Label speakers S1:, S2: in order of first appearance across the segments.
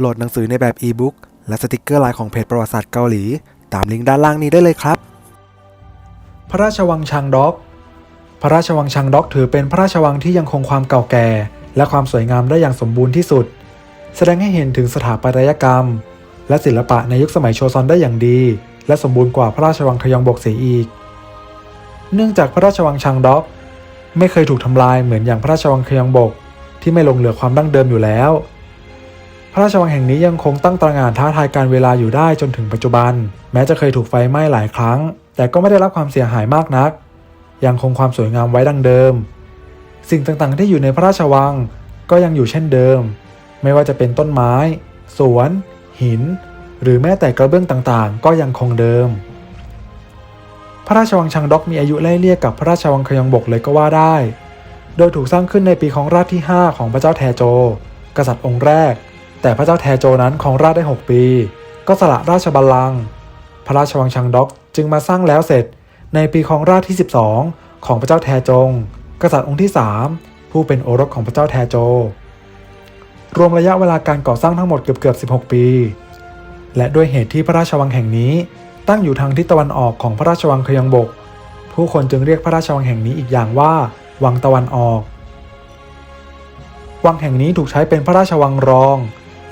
S1: โหลดหนังสือในแบบอีบุ๊กและสติกเกอร์ลายของเพจประวัติศาสตร์เกาหลี ตามลิงก์ด้านล่างนี้ได้เลยครับ
S2: พระราชวังชางด็อก พระราชวังชางด็อกถือเป็นพระราชวังที่ยังคงความเก่าแก่ และความสวยงามได้อย่างสมบูรณ์ที่สุด แสดงให้เห็นถึงสถาปัตยกรรม และศิลปะในยุคสมัยโชซอนได้อย่างดี และสมบูรณ์กว่าพระราชวังคยองบกเสียอีก เนื่องจากพระราชวังชางด็อก ไม่เคยถูกทำลายเหมือนอย่างพระราชวังคยองบก ที่ไม่ลงเหลือความดั้งเดิมอยู่แล้ว พระราชวังแห่งนี้ยังคงตั้งตระหง่านท้าทายการเวลาอยู่ได้จนถึงปัจจุบัน แม้จะเคยถูกไฟไหม้หลายครั้ง แต่ก็ไม่ได้รับความเสียหายมากนัก ยังคงความสวยงามไว้ดังเดิม สิ่งต่างๆที่อยู่ในพระราชวังก็ยังอยู่เช่นเดิม ไม่ว่าจะเป็นต้นไม้ สวน หิน หรือแม้แต่กระเบื้องต่างๆ ก็ยังคงเดิม พระราชวังชังด็อกมีอายุไล่เลี่ยกับพระราชวังคยองบกเลยก็ว่าได้ โดยถูกสร้างขึ้นในปีของราชที่ 5 ของพระเจ้าแทโจ กษัตริย์องค์แรก แต่พระเจ้าแทโจนั้นครองราชได้ 6 ปี ก็สละราชบัลลังก์พระราชวังชังด็อกจึงมาสร้างแล้วเสร็จในปีของราชที่ 12 ของพระเจ้าแทจง กษัตริย์องค์ที่ 3 ผู้เป็นโอรสของพระเจ้าแทโจ รวมระยะเวลาการก่อสร้างทั้งหมดเกือบเกือบ16 ปี และด้วยเหตุที่พระราชวังแห่งนี้ตั้งอยู่ทางทิศตะวันออกของพระราชวังเคยองบก ผู้คนจึงเรียกพระราชวังแห่งนี้อีกอย่างว่า วังตะวันออก วังแห่งนี้ถูกใช้เป็นพระราชวังรอง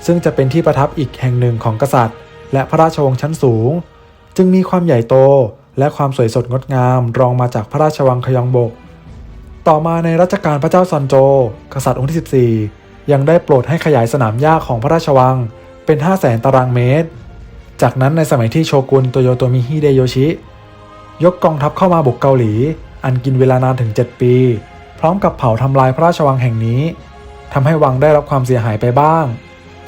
S2: ซึ่งจะเป็นที่ประทับอีกแห่งหนึ่งของกษัตริย์ และพระราชวงศ์ชั้นสูง จึงมีความใหญ่โตและความสวยสดงดงามรองมาจากพระราชวังคยองบก ต่อมาในรัชกาลพระเจ้าซอนโจ กษัตริย์องค์ที่ 14 ยังได้โปรดให้ขยายสนามหญ้าของพระราชวังเป็น 5 0 0แสนตารางเมตร จากนั้นในสมัยที่โชกุนโตโยโตมิฮิเดโยชิ ยกกองทัพเข้ามาบุกเกาหลี อันกินเวลานานถึง 7 ปี พร้อมกับเผาทำลายพระราชวังแห่งนี้ทำให้วังได้รับความเสียหายไปบ้าง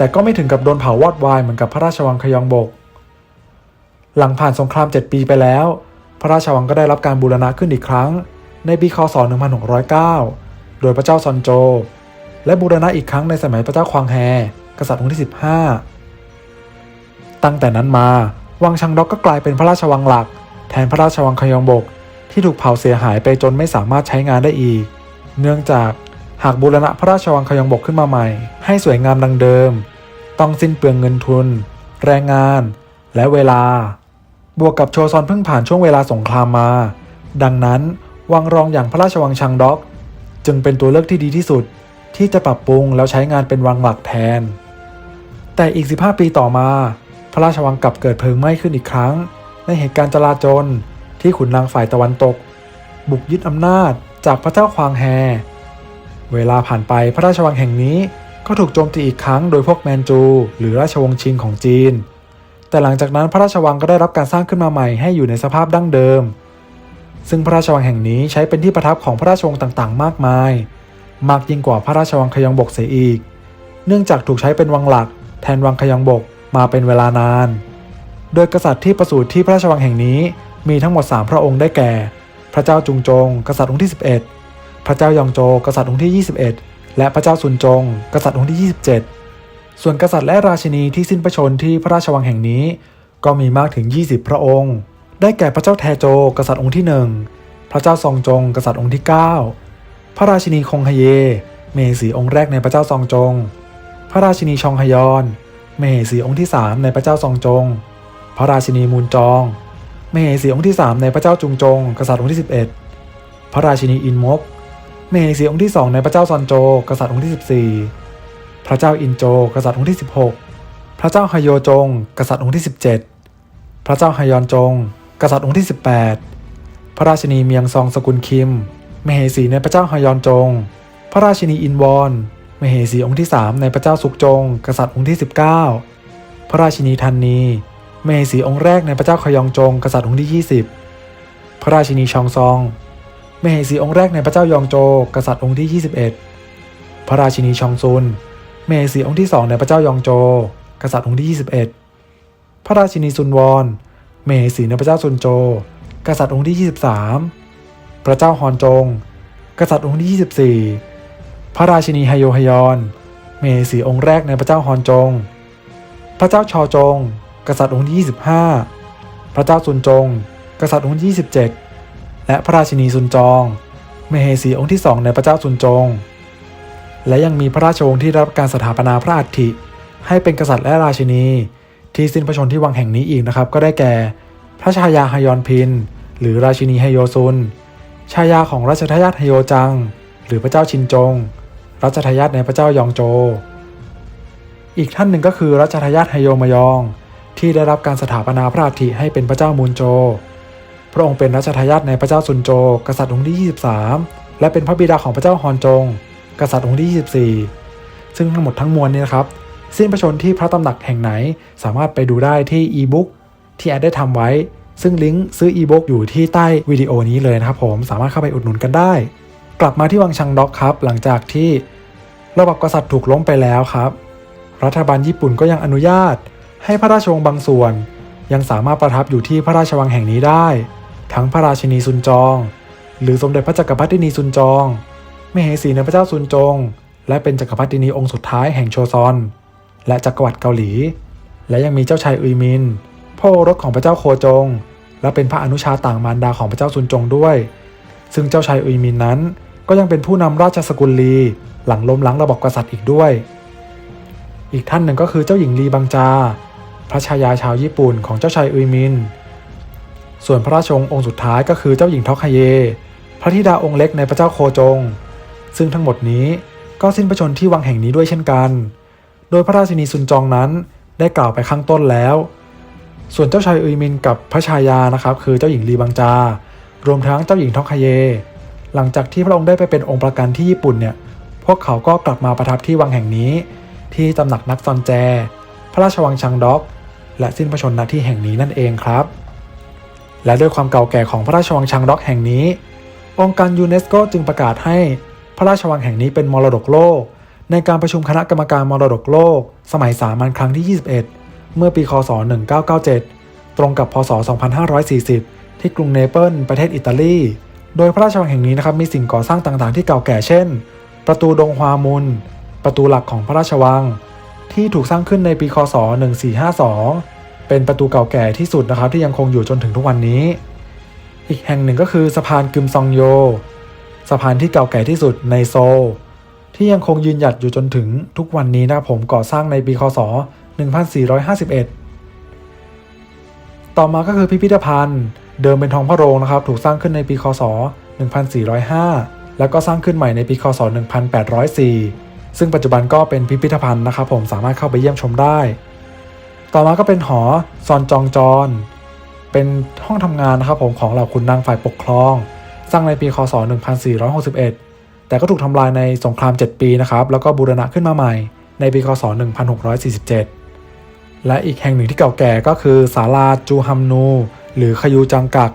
S2: แต่ก็ไม่ถึงกับโดนเผาวอดวายเหมือนกับพระราชวังคยองบก หลังผ่านสงคราม 7 ปีไปแล้ว พระราชวังก็ได้รับการบูรณะขึ้นอีกครั้ง ในปีคศ 1609 โดยพระเจ้าซอนโจ และบูรณะอีกครั้งในสมัยพระเจ้าควางแฮ กษัตริย์องค์ที่ 15 ตั้งแต่นั้นมา วังชังด็อกก็กลายเป็นพระราชวังหลัก แทนพระราชวังคยองบก ที่ถูกเผาเสียหายไปจนไม่สามารถใช้งานได้อีก เนื่องจากหากบูรณะพระราชวังคยองบกขึ้นมาใหม่ ให้สวยงามดังเดิม ต้องสิ้นเปลืองเงินทุน แรงงาน และเวลา บวกกับโชซอนเพิ่งผ่านช่วงเวลาสงครามมา ดังนั้นวังรองอย่างพระราชวังชังด็อก จึงเป็นตัวเลือกที่ดีที่สุดที่จะปรับปรุงแล้วใช้งานเป็นวังหลักแทน แต่อีก 15 ปีต่อมา พระราชวังกลับเกิดเพลิงไหม้ขึ้นอีกครั้ง ในเหตุการณ์จลาจลที่ขุนนางฝ่ายตะวันตก บุกยึดอำนาจจากพระเจ้าควางแฮ เวลาผ่านไปพระราชวังแห่งนี้ ก็ถูกโจมตีอีกครั้งโดยพวกแมนจู หรือราชวงศ์ชิงของจีน แต่หลังจากนั้นพระราชวังก็ได้รับการสร้างขึ้นมาใหม่ให้อยู่ในสภาพดั้งเดิม ซึ่งพระราชวังแห่งนี้ใช้เป็นที่ประทับของพระราชวงศ์ต่างๆ มากมาย มากยิ่งกว่าพระราชวังคยองบกเสียอีก เนื่องจากถูกใช้เป็นวังหลัก แทนวังคยองบกมาเป็นเวลานาน โดยกษัตริย์ที่ประสูติที่พระราชวังแห่งนี้มีทั้งหมด 3 พระองค์ได้แก่ พระเจ้าจุงจง กษัตริย์องค์ที่ 11 พระเจ้ายองโจ กษัตริย์องค์ที่ 21 และพระเจ้าซุนจง กษัตริย์องค์ที่ 27 ส่วนกษัตริย์และราชินีที่สิ้นพระชนที่พระราชวังแห่งนี้ ก็มีมากถึง 20 พระองค์ ได้แก่พระเจ้าแทโจ กษัตริย์องค์ที่ 1 พระเจ้าซองจง กษัตริย์องค์ที่ 9 พระราชินีคงฮเย เมสีองค์แรกในพระเจ้าซองจง พระราชินีชองฮยอนเมเหสีองค์ที่ 3 ในพระเจ้าซองจง พระราชินีมูนจองเมเหสีองค์ที่ 3 ในพระเจ้าจุงจง กษัตริย์องค์ที่ 11 พระราชินีอินมก เมเหสีองค์ที่ 2 ในพระเจ้าซอนโจ กษัตริย์องค์ที่ 14 พระเจ้าอินโจ กษัตริย์องค์ที่ 16 พระเจ้าฮโยจง กษัตริย์องค์ที่ 17 พระเจ้าฮยอนจง กษัตริย์องค์ที่ 18 พระราชินีเมียงซองสกุลคิม เมเหสีในพระเจ้าฮยอนจง พระราชินีอินวอนมเหสีองค์ที่ 3 ในพระเจ้าสุกจง กษัตริย์องค์ที่ 19 พระราชินีทันนีมเหสีองค์แรกในพระเจ้าขยองจง กษัตริย์องค์ที่ 20 พระราชินีชองซอง มเหสีองค์แรกในพระเจ้ายองโจ กษัตริย์องค์ที่ 21 พระราชินีชองซุนมเหสีองค์ที่2ในพระเจ้ายองโจ กษัตริย์องค์ที่ 21 พระราชินีซุนวอนมเหสีในพระเจ้าซุนโจ กษัตริย์องค์ที่ 23 พระเจ้าฮอนจง กษัตริย์องค์ที่ 24 พระราชินีไฮโยฮยอน เมเหสีองค์แรกในพระเจ้าฮอนจง พระเจ้าชอจง กษัตริย์องค์ที่ 25 พระเจ้าซุนจง กษัตริย์องค์ที่ 27 และพระราชินีซุนจองเมเหสีองค์ที่สองในพระเจ้าซุนจง และยังมีพระราชวงศ์ที่รับการสถาปนาพระอัฐิ ให้เป็นกษัตริย์และราชินี ที่สิ้นพระชนที่วังแห่งนี้อีกนะครับ ก็ได้แก่ พระชายาฮยอนพิน หรือราชินีไฮโยซุน ชายาของรัชทายาทไฮโยจัง หรือพระเจ้าชินจง รัชทายาทในพระเจ้ายองโจ อีกท่านหนึ่งก็คือรัชทายาทไฮโยมยอง ที่ได้รับการสถาปนาพระอัฐิให้เป็นพระเจ้ามูนโจ พระองค์เป็นรัชทายาทในพระเจ้าซุนโจ กษัตริย์องค์ที่ 23 และเป็นพระบิดาของพระเจ้าฮอนจง กษัตริย์องค์ที่ 24 ซึ่งทั้งหมดทั้งมวลนี้นะครับ สิ้นพระชนที่พระตำหนักแห่งไหนสามารถไปดูได้ที่อีบุ๊กที่แอดได้ทำไว้ ซึ่งลิงก์ซื้ออีบุ๊กอยู่ที่ใต้วิดีโอนี้เลยนะครับผมสามารถเข้าไปอุดหนุนกันได้ กลับมาที่วังชังด็อกครับ หลังจากที่ระบบกษัตริย์ถูกล้มไปแล้วครับ รัฐบาลญี่ปุ่นก็ยังอนุญาต ให้พระราชวงศ์บางส่วน ยังสามารถประทับอยู่ที่พระราชวังแห่งนี้ได้ ทั้งพระราชินีซุนจอง หรือสมเด็จพระจักรพรรดินีซุนจองมเหสีในพระเจ้าซุนจง และเป็นจักรพรรดินีองค์สุดท้ายแห่งโชซอน และจักรวรรดิเกาหลี และยังมีเจ้าชายอุยมินพ่อโอรสของพระเจ้าโคจง และเป็นพระอนุชาต่างมารดาของพระเจ้าซุนจงด้วย ซึ่งเจ้าชายอุยมินนั้น ก็ยังเป็นผู้นำราชสกุลลีหลังล้มล้างระบบกษัตริย์อีกด้วย อีกท่านหนึ่งก็คือเจ้าหญิงลีบังจา พระชายาชาวญี่ปุ่นของเจ้าชายอุยมิน ส่วนพระราชวงศ์องค์สุดท้ายก็คือเจ้าหญิงทอกฮเย พระธิดาองค์เล็กในพระเจ้าโคจง ซึ่งทั้งหมดนี้ก็สิ้นพระชนที่วังแห่งนี้ด้วยเช่นกัน โดยพระราชินีซุนจองนั้นได้กล่าวไปข้างต้นแล้ว ส่วนเจ้าชายอุยมินกับพระชายานะครับ คือเจ้าหญิงลีบังจา รวมทั้งเจ้าหญิงทอกฮเย หลังจากที่พระองค์ได้ไปเป็นองค์ประกันที่ญี่ปุ่นเนี่ย พวกเขาก็กลับมาประทับที่วังแห่งนี้ ที่ตำหนักนักซอนแจ พระราชวังชังด็อก และสิ้นพระชนณที่แห่งนี้นั่นเองครับ และด้วยความเก่าแก่ของพระราชวังชังด็อกแห่งนี้ องค์การยูเนสโกจึงประกาศให้พระราชวังแห่งนี้เป็นมรดกโลก ในการประชุมคณะกรรมการมรดกโลก สมัยสามัญครั้งที่ 21 เมื่อปีคศ 1997 ตรงกับพศ 2540 ที่กรุงเนเปิลประเทศอิตาลี โดยพระราชวังแห่งนี้นะครับมีสิ่งก่อสร้างต่างๆที่เก่าแก่เช่น ประตูดงฮวามุน ประตูหลักของพระราชวัง ที่ถูกสร้างขึ้นในปีคศ 1452 เป็นประตูเก่าแก่ที่สุดนะครับที่ยังคงอยู่จนถึงทุกวันนี้ อีกแห่งหนึ่งก็คือสะพานกึมซองโย สะพานที่เก่าแก่ที่สุดในโซลที่ยังคงยืนหยัดอยู่จนถึงทุกวันนี้นะผมก่อสร้างในปีคศ 1451 ต่อมาก็คือพิพิธภัณฑ์ เดิมเป็นทองพระโรงนะครับ ถูกสร้างขึ้นในปีคศ 1405 แล้วก็สร้างขึ้นใหม่ในปีคศ 1804 ซึ่งปัจจุบันก็เป็นพิพิธภัณฑ์นะครับผมสามารถเข้าไปเยี่ยมชมได้ ต่อมาก็เป็นหอซอนจองจอนเป็นห้องทำงานนะครับผมของเหล่าขุนนางฝ่ายปกครอง สร้างในปีคศ 1461 แต่ก็ถูกทำลายในสงคราม 7 ปีนะครับ แล้วก็บูรณะขึ้นมาใหม่ ในปีคศ 1647 และอีกแห่งหนึ่งที่เก่าแก่ก็คือศาลาจูฮัมนู หรือขยูจังกัก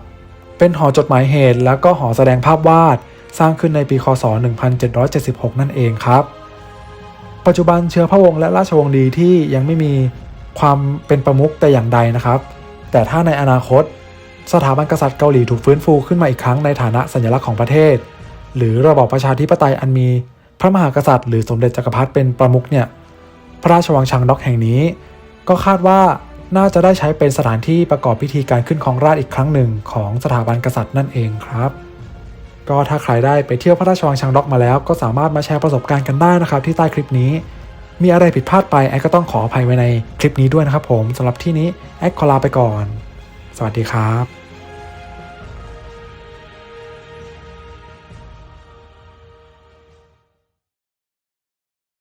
S2: เป็นหอจดหมายเหตุ แล้วก็หอแสดงภาพวาด สร้างขึ้นในปีคศ 1776 นั่นเองครับ ปัจจุบันเชื้อพระวงศ์และราชวงศ์ดีที่ยังไม่มี ความเป็นประมุขแต่อย่างใดนะครับ แต่ถ้าในอนาคต สถาบันกษัตริย์เกาหลีถูกฟื้นฟูขึ้นมาอีกครั้งในฐานะสัญลักษณ์ของประเทศ หรือระบอบประชาธิปไตยอันมีพระมหากษัตริย์หรือสมเด็จจักรพรรดิเป็นประมุขเนี่ยพระราชวังชังด็อกแห่งนี้ ก็คาดว่าน่าจะได้ใช้เป็นสถานที่ประกอบพิธีการขึ้นของราชอีกครั้งหนึ่งของสถาบันกษัตริย์นั่นเองครับ ก็ถ้าใครได้ไปเที่ยวพระราชวังชังด็อกมาแล้ว ก็สามารถมาแชร์ประสบการณ์กันได้นะครับที่ใต้คลิปนี้ มีอะไรผิดพลาดไปแอดก็ต้องขออภัยไว้ในคลิปนี้ด้วยนะครับผมสำหรับที่นี้แอดขอลาไปก่อน สวัสดีครับ